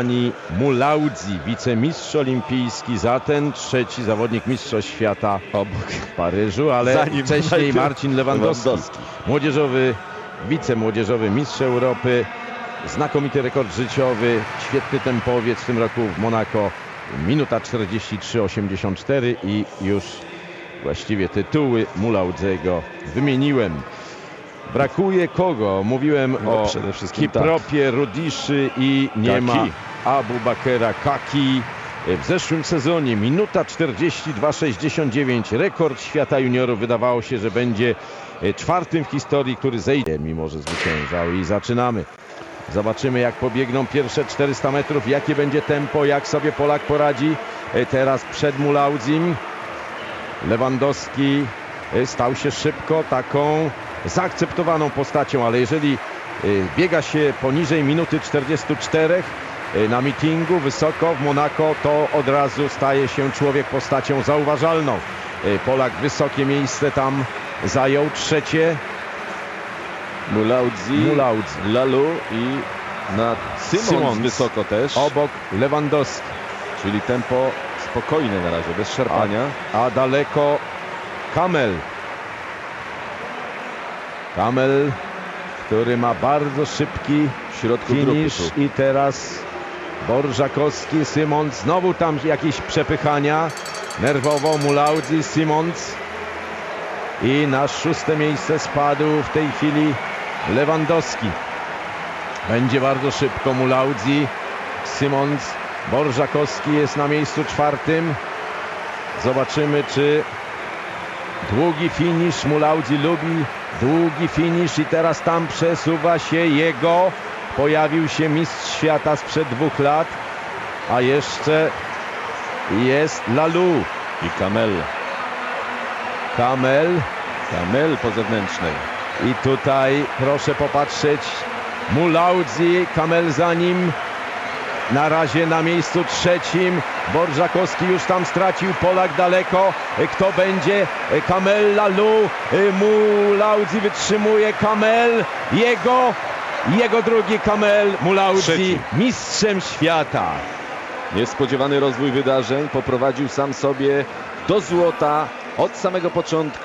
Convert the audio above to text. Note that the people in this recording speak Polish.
Ani Mulaudzi, wicemistrz olimpijski, za ten trzeci zawodnik mistrzostw świata obok w Paryżu, ale Za nim wcześniej Marcin Lewandowski, Lewandowski. młodzieżowy, wicemłodzieżowy mistrz Europy, znakomity rekord życiowy, świetny tempowiec w tym roku w Monako, minuta 43,84 i już właściwie tytuły Mulaudzego wymieniłem. Brakuje kogo? Mówiłem No, o wszystkim Kipropie, Rudiszy i nie Kaki. ma Abu Bakera Kaki. W zeszłym sezonie minuta 42,69 rekord świata juniorów. Wydawało się, że będzie e, czwartym w historii, który zejdzie, mimo że zwyciężał. I zaczynamy. Zobaczymy jak pobiegną pierwsze 400 metrów, jakie będzie tempo, jak sobie Polak poradzi. E, Teraz przed Mulaudzim. Lewandowski e, stał się szybko taką zaakceptowaną postacią, ale jeżeli biega się poniżej minuty 44 e, na mitingu wysoko w Monako, to od razu staje się człowiek postacią zauważalną. E, Polak wysokie miejsce tam zajął, trzecie Mulaudzi, Mulaudzi. Lalu i na Simons, Simons. wysoko też. obok Lewandowski, Czyli tempo spokojne na razie, bez szarpania. a daleko Kamel. Kamel, który ma bardzo szybki W środku i teraz Borżakowski, Simons, znowu tam jakieś przepychania. Nerwowo Mulaudzi, Simons. I na szóste miejsce spadł w tej chwili Lewandowski. Będzie bardzo szybko Mulaudzi, Simons, Borżakowski jest na miejscu czwartym. Zobaczymy, czy długi finisz Mulaudzi lubi. Długi finisz i teraz tam przesuwa się jego. Pojawił się mistrz świata sprzed dwóch lat. A jeszcze jest Lalu. I Kamel. Kamel. Kamel po zewnętrznej. I tutaj proszę popatrzeć. Mulaudzi, Kamel za nim. Na razie na miejscu trzecim. Borżakowski już tam stracił. Polak daleko. Kto będzie? Kamel Lalu. Mulaudzi wytrzymuje. Kamel. Jego. Jego drugi Kamel. Mulaudzi. Mistrzem świata. Niespodziewany rozwój wydarzeń poprowadził sam sobie do złota od samego początku.